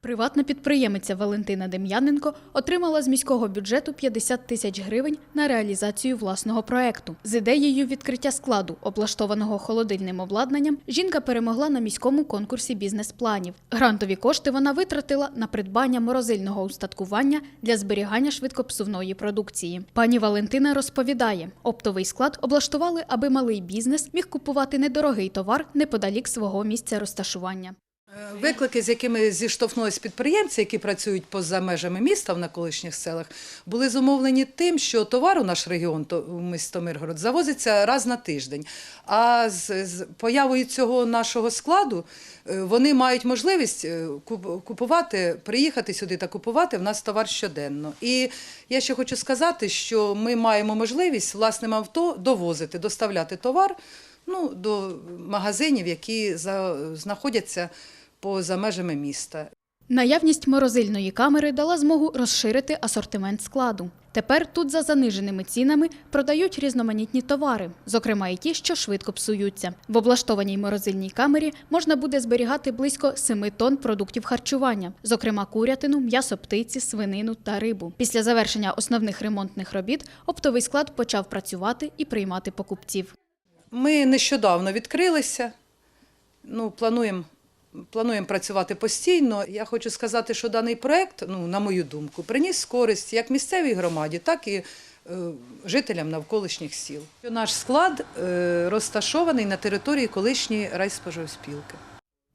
Приватна підприємиця Валентина Дем'яненко отримала з міського бюджету 50 тисяч гривень на реалізацію власного проекту. З ідеєю відкриття складу, облаштованого холодильним обладнанням, жінка перемогла на міському конкурсі бізнес-планів. Грантові кошти вона витратила на придбання морозильного устаткування для зберігання швидкопсувної продукції. Пані Валентина розповідає, оптовий склад облаштували, аби малий бізнес міг купувати недорогий товар неподалік свого місця розташування. Е, Виклики, з якими зіштовхнулись підприємці, які працюють поза межами міста в наколишніх селах, були зумовлені тим, що товар у наш регіон, то місто Миргород, завозиться раз на тиждень. А з, появою цього нашого складу е, вони мають можливість е, купувати, приїхати сюди та купувати в нас товар щоденно. І я ще хочу сказати, що ми маємо можливість власним авто довозити, доставляти товар ну, до магазинів, які знаходяться поза межами міста. Наявність морозильної камери дала змогу розширити асортимент складу. Тепер тут за заниженими цінами продають різноманітні товари, зокрема і ті, що швидко псуються. В облаштованій морозильній камері можна буде зберігати близько 7 тонн продуктів харчування, зокрема курятину, м'ясо птиці, свинину та рибу. Після завершення основних ремонтних робіт оптовий склад почав працювати і приймати покупців. Ми нещодавно відкрилися, ну, плануємо. Плануємо працювати постійно. Я хочу сказати, що даний проект, ну на мою думку, приніс користь як місцевій громаді, так і е, жителям навколишніх сіл. Наш склад е, розташований на території колишньої райспоживспілки.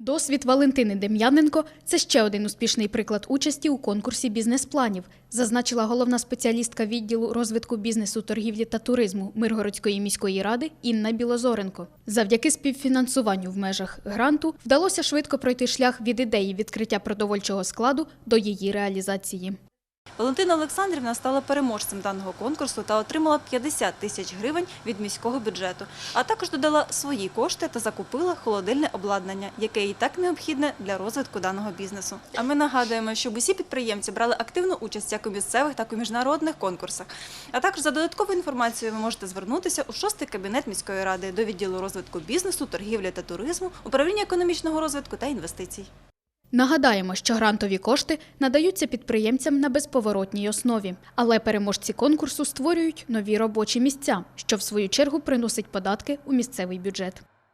Досвід Валентини Дем'яненко – це ще один успішний приклад участі у конкурсі бізнес-планів, зазначила головна спеціалістка відділу розвитку бізнесу, торгівлі та туризму Миргородської міської ради Інна Білозоренко. Завдяки співфінансуванню в межах гранту вдалося швидко пройти шлях від ідеї відкриття продовольчого складу до її реалізації. Валентина Олександрівна стала переможцем даного конкурсу та отримала 50 тисяч гривень від міського бюджету, а також додала свої кошти та закупила холодильне обладнання, яке і так необхідне для розвитку даного бізнесу. А ми нагадуємо, щоб усі підприємці брали активну участь як у місцевих, так і у міжнародних конкурсах. А також за додатковою інформацією ви можете звернутися у шостий кабінет міської ради до відділу розвитку бізнесу, торгівлі та туризму, управління економічного розвитку та інвестицій. Нагадаємо, що грантові кошти надаються підприємцям на безповоротній основі, але переможці конкурсу створюють нові робочі місця, що в свою чергу приносить податки у місцевий бюджет.